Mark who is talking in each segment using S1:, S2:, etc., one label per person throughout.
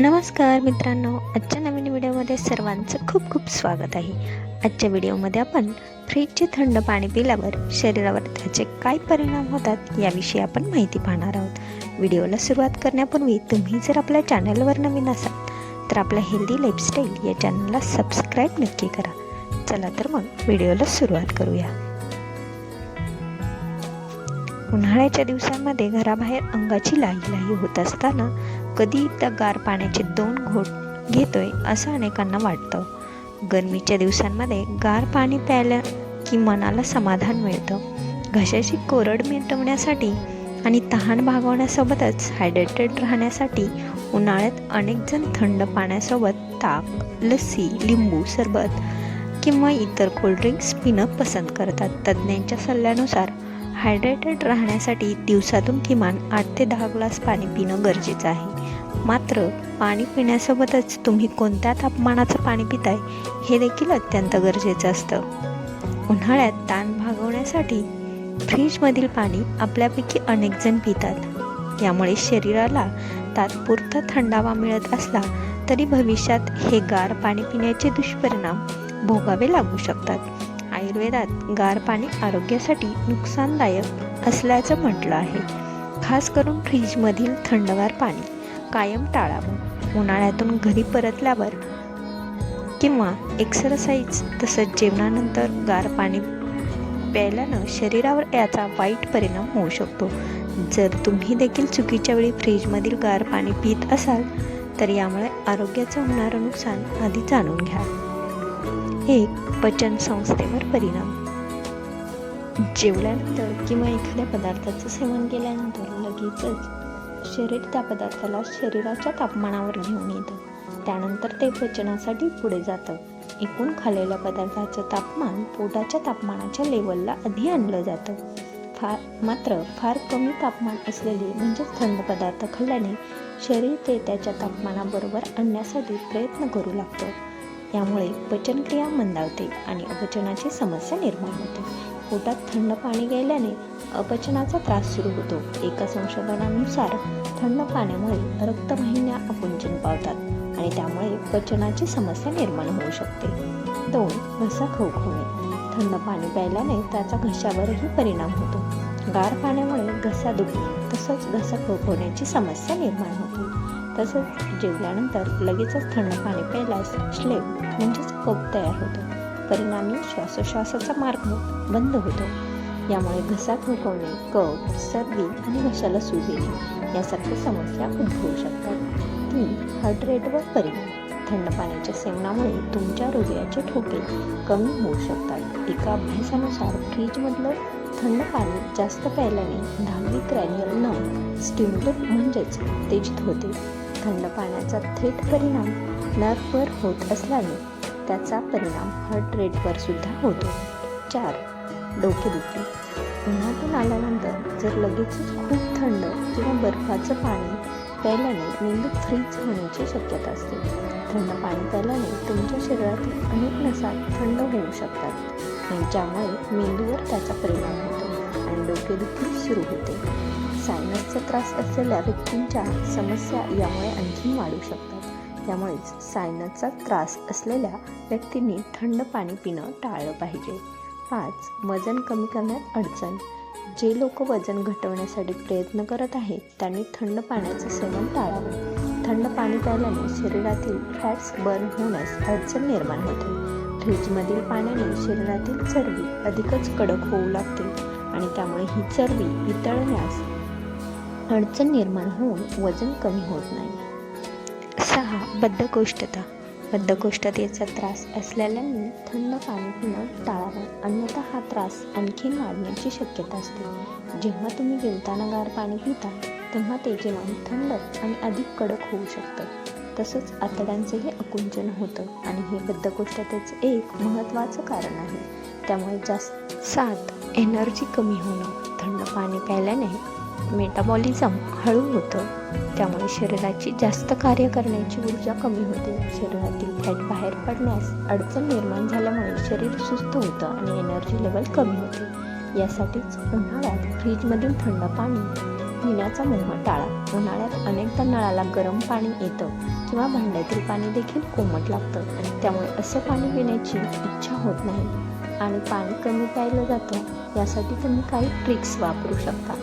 S1: नमस्कार मित्रांनो आजच्या नवीन व्हिडिओमध्ये सर्वांचं खूप खूप स्वागत आहे. आजच्या व्हिडिओमध्ये आपण फ्रीजचे थंड पाणी पिल्यावर शरीरावर त्याचे काय परिणाम होतात याविषयी आपण माहिती पाहणार आहोत. व्हिडिओला सुरुवात करण्यापूर्वी तुम्ही जर आपल्या चॅनलवर नवीन असाल तर आपल्या हेल्दी लाईफस्टाईल या चॅनलला सबस्क्राईब नक्की करा. चला तर मग व्हिडिओला सुरुवात करूया. उन्हाळ्याच्या दिवसांमध्ये घराबाहेर अंगाची लाही लाही होत असताना कधी त्या गार पाण्याचे दोन घोट घेतोय असं अनेकांना वाटतं. गरमीच्या दिवसांमध्ये गार पाणी प्यायला की मनाला समाधान मिळतं? घशाची कोरड मिटवण्यासाठी आणि तहान भागवण्यासोबतच हायड्रेटेड राहण्यासाठी उन्हाळ्यात अनेकजण थंड पाण्यासोबत ताक लस्सी लिंबू सरबत किंवा इतर कोल्ड्रिंक्स पिणं पसंत करतात. तज्ज्ञांच्या सल्ल्यानुसार हायड्रेटेड राहण्यासाठी दिवसातून किमान आठ ते दहा ग्लास पाणी पिणं गरजेचं आहे. मात्र पाणी पिण्यासोबतच तुम्ही कोणत्या तापमानाचं पाणी पिताय हे देखील अत्यंत गरजेचं असतं. उन्हाळ्यात ताण भागवण्यासाठी फ्रीजमधील पाणी आपल्यापैकी अनेकजण पितात. यामुळे शरीराला तात्पुरता थंडावा मिळत असला तरी भविष्यात हे गार पाणी पिण्याचे दुष्परिणाम भोगावे लागू शकतात. आयुर्वेदात गार पाणी आरोग्यासाठी नुकसानदायक असल्याचं म्हटलं आहे. खास करून फ्रीजमधील थंडगार पाणी. कायम टाळावं. उन्हाळ्यातून घरी परतल्यावर किंवा एक्सरसाइज तसंच जेवणानंतर गार पाणी प्यायल्यानं शरीरावर याचा वाईट परिणाम होऊ शकतो. जर तुम्ही देखील चुकीच्या वेळी फ्रीजमधील गार पाणी पित असाल तर यामुळे आरोग्याचं होणारं नुकसान आधी जाणून घ्या. एक पचन संस्थेवर परिणाम. जेवल्यानंतर किंवा एखाद्या पदार्थाचं सेवन केल्यानंतर लगेचच शरीर त्या पदार्थाला शरीराच्या तापमानावर घेऊन येतं. त्यानंतर ते पचनासाठी पुढे जातं. एकूण खाल्लेल्या पदार्थाचं तापमान पोटाच्या तापमानाच्या लेवलला आधी आणलं जातं. फार मात्र फार कमी तापमान असलेले म्हणजेच थंड पदार्थ खाल्ल्याने शरीर ते त्याच्या तापमानाबरोबर आणण्यासाठी प्रयत्न करू लागतं. यामुळे पचनक्रिया मंदावते आणि अपचनाची समस्या निर्माण होते. पोटात थंड पाणी गेल्याने अपचनाचा त्रास सुरू होतो. एका संशोधनानुसार थंड पाण्यामुळे रक्तवाहिन्या आकुंचन पावतात आणि त्यामुळे पचनाची समस्या निर्माण होऊ शकते. दोन घसा खवखवणे. थंड पाणी प्यायल्याने त्याचा घशावरही परिणाम होतो. गार पाण्यामुळे घसा दुखणे तसंच घसा खवखवण्याची समस्या निर्माण होते. तसंच जेवल्यानंतर लगेचच थंड पाणी प्यायल्यास श्लेप म्हणजेच कप तयार होतो. परिणामी श्वासोश्वासाचा मार्ग बंद होतो. यामुळे घसा खोकवणे कफ सर्दी आणि घशाला सूज येणे यासारख्या समस्या उद्भवू शकतात. तीन हार्ट रेटवर परिणाम. थंड पाण्याच्या सेवनामुळे तुमच्या हृदयाचे ठोके कमी होऊ शकतात. एका अभ्यासानुसार फ्रीजमधलं थंड पाणी जास्त प्यायल्याने दहावी क्रॅनियल नर्व स्टिम्युलेट म्हणजेच उत्तेजित होते. थंड पाण्याचा थेट परिणाम नर्ववर होत असल्याने त्याचा परिणाम हार्ट रेटवर सुद्धा होतो. चार डोकेदुखी उन्हातून आल्यानंतर जर लगेचच खूप थंड किंवा बर्फाचं पाणी प्यायल्याने मेंदू फ्रीज होण्याची शक्यता असते. थंड पाणी प्यायल्याने तुमच्या शरीरातील अनेक नसा थंड होऊ शकतात आणि ज्यामुळे मेंदूवर त्याचा परिणाम होतो आणि डोकेदुखी सुरू होते. सायनसचा त्रास असलेल्या व्यक्तींच्या समस्या यामुळे आणखी वाढू शकतात. त्यामुळेच सायनसचा त्रास असलेल्या व्यक्तींनी थंड पाणी पिणं टाळलं पाहिजे. पाच वजन कमी करण्यात अडचण. जे लोक वजन घटवण्यासाठी प्रयत्न करत आहेत त्यांनी थंड पाण्याचं सेवन टाळावं. थंड पाणी प्यायल्याने शरीरातील फॅट्स बर्न होण्यास अडचण निर्माण होते. फ्रीजमधील पाण्याने शरीरातील चरबी अधिकच कडक होऊ लागते आणि त्यामुळे ही चरबी वितळण्यास अडचण निर्माण होऊन वजन कमी होत नाही. सहा बद्धकोष्ठता. बद्धकोष्ठतेचा त्रास असलेल्यांनी थंड पाणी पिणं टाळावं. अन्यथा हा त्रास आणखीन वाढण्याची शक्यता असते. जेव्हा तुम्ही जेवताना गार पाणी पिता तेव्हा ते जेवण थंड आणि अधिक कडक होऊ शकतं. तसंच आतड्यांचंही आकुंचन होतं आणि हे बद्धकोष्ठतेचं एक महत्त्वाचं कारण आहे. त्यामुळे जास्त सात एनर्जी कमी होणं थंड पाणी प्यायल्याने मेटाबॉलिझम हळू होतं. त्यामुळे शरीराची जास्त कार्य करण्याची ऊर्जा कमी होते. शरीरातील फॅट बाहेर पडण्यास अडचण निर्माण झाल्यामुळे शरीर सुस्त होतं आणि एनर्जी लेवल कमी होते. यासाठीच उन्हाळ्यात फ्रीजमधील थंड पाणी पिण्याचा मोह टाळा. उन्हाळ्यात अनेकदा नळाला गरम पाणी येतं किंवा भांड्यातील पाणी देखील कोमट लागतं आणि त्यामुळे असं पाणी पिण्याची इच्छा होत नाही. आणि पाणी कमी प्यायलं जातं यासाठी तुम्ही काही ट्रिक्स वापरू शकता.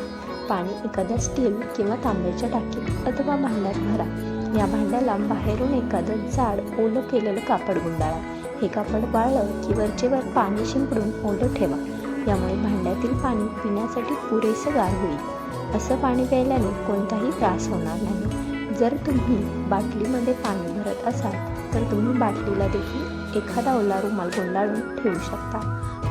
S1: पाणी एखाद्या स्टील किंवा तांब्याच्या टाकीत अथवा भांड्यात भरा. या भांड्याला बाहेरून एखादं जाड ओलं केलेलं कापड गुंडाळा. हे कापड वाळलं की वरचेवर पाणी शिंपडून ओलं ठेवा. यामुळे भांड्यातील पाणी पिण्यासाठी पुरेसं गार होईल. असं पाणी प्यायल्याने कोणताही त्रास होणार नाही. जर तुम्ही बाटलीमध्ये पाणी भरत असाल तर तुम्ही बाटलीला देखील एखादा ओला रुमाल गुंडाळून ठेवू शकता.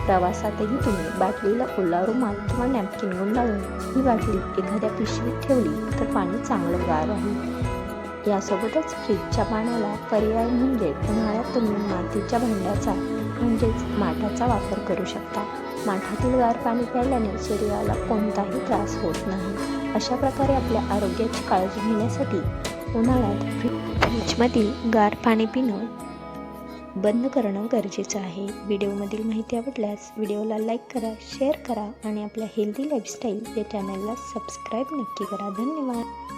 S1: प्रवासातही तुम्ही बाटलीला ओला रुमाल किंवा नॅपकिन लावून ही बाटली एखाद्या पिशवीत ठेवली तर पाणी चांगलं गार राहील. यासोबतच फ्रीजच्या पाण्याला पर्याय म्हणजे उन्हाळ्यात तुम्ही मातीच्या भांड्याचा म्हणजेच माठाचा वापर करू शकता. माठातील गार पाणी प्यायल्याने शरीराला कोणताही त्रास होत नाही. अशा प्रकारे आपल्या आरोग्याची काळजी घेण्यासाठी उन्हाळ्यात फ्री फ्रीजमधील गार पाणी पिणं बंद करणं गरजेचं आहे. व्हिडिओमधील माहिती आवडल्यास व्हिडिओला लाईक करा शेअर करा आणि आपल्या हेल्दी लाईफस्टाईल या चॅनलला सबस्क्राईब नक्की करा. धन्यवाद.